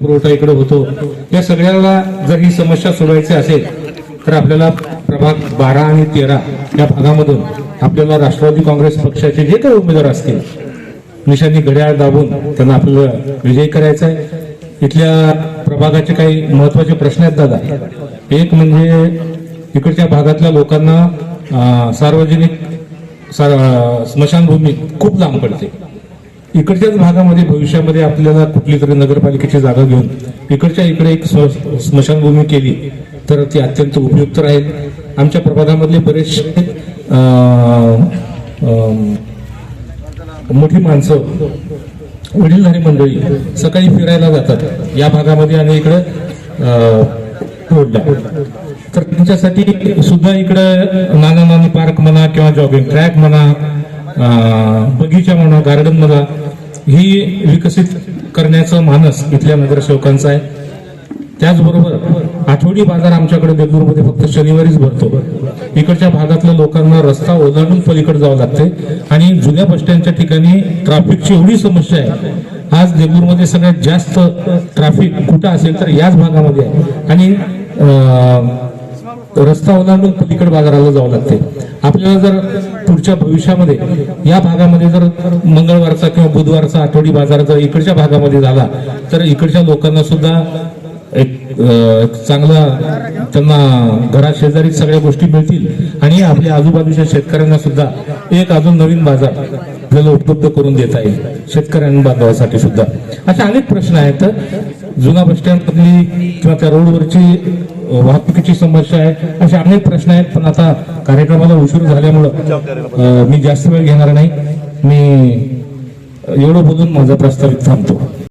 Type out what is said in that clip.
पुरवठा इकडे होतो. या सगळ्याला जर ही समस्या सोडवायची असेल तर आपल्याला प्रभाग बारा आणि तेरा या भागामधून आपल्याला राष्ट्रवादी काँग्रेस पक्षाचे जे काही उमेदवार असतील निशांनी घड्याळ दाबून त्यांना आपल्याला विजयी करायचा आहे इथल्या प्रभागाचे काही महत्त्वाचे प्रश्न आहेत दादा. एक म्हणजे इकडच्या भागातल्या लोकांना सार्वजनिक सार- स्मशानभूमी खूप लांब पडते. इकडच्याच भागामध्ये भविष्यामध्ये आपल्याला कुठली तरी नगरपालिकेची जागा घेऊन इकडच्या इकडे एक स्मशानभूमी केली तर ती अत्यंत उपयुक्त राहील. आमच्या प्रभागामधले बरेचसे मोठी माणसं वडीलधारी मंडळी सकाळी फिरायला जातात. या भागामध्ये आणि इकडे अं, तर त्यांच्यासाठी सुद्धा इकडे नाना नानी पार्क म्हणा किंवा जॉगिंग ट्रॅक म्हणा बगीचा म्हणा गार्डन म्हणा ही विकसित करण्याचं मानस इथल्या नगरसेवकांचा आहे. त्याचबरोबर आठवडी बाजार आमच्याकडे बेंगलुरूमध्ये फक्त शनिवारीच भरतो. इकडच्या भागातल्या लोकांना रस्ता ओलांडून पलीकडे जावं लागते आणि जुन्या बस स्टँडच्या ठिकाणी ट्रॅफिकची एवढी समस्या आहे. आज देगलूरमध्ये सगळ्यात जास्त ट्रॅफिक कुठं असेल तर याच भागामध्ये आहे. आणि रस्ता ओलांडून पलीकड बाजाराला जावं लागते आपल्याला जर पुढच्या भविष्यामध्ये या भागामध्ये जर मंगळवारचा किंवा बुधवारचा आठवडी बाजार जर इकडच्या भागामध्ये झाला तर इकडच्या लोकांना सुद्धा एक चांगला त्यांना घरा शेजारी सगळ्या गोष्टी मिळतील आणि आपल्या आजूबाजूच्या शेतकऱ्यांना सुद्धा एक अजून नवीन बाजार आपल्याला उपलब्ध करून देता येईल शेतकऱ्यांना बांधवासाठी सुद्धा. असे अनेक प्रश्न आहेत. जुना बस स्टँडमधली किंवा त्या रोडवरची वाहतुकीची समस्या आहे असे अनेक प्रश्न आहेत. पण आता कार्यक्रमाला उशीर झाल्यामुळं मी जास्त वेळ घेणार नाही. मी एवढं बोलून माझा प्रस्तावित थांबतो.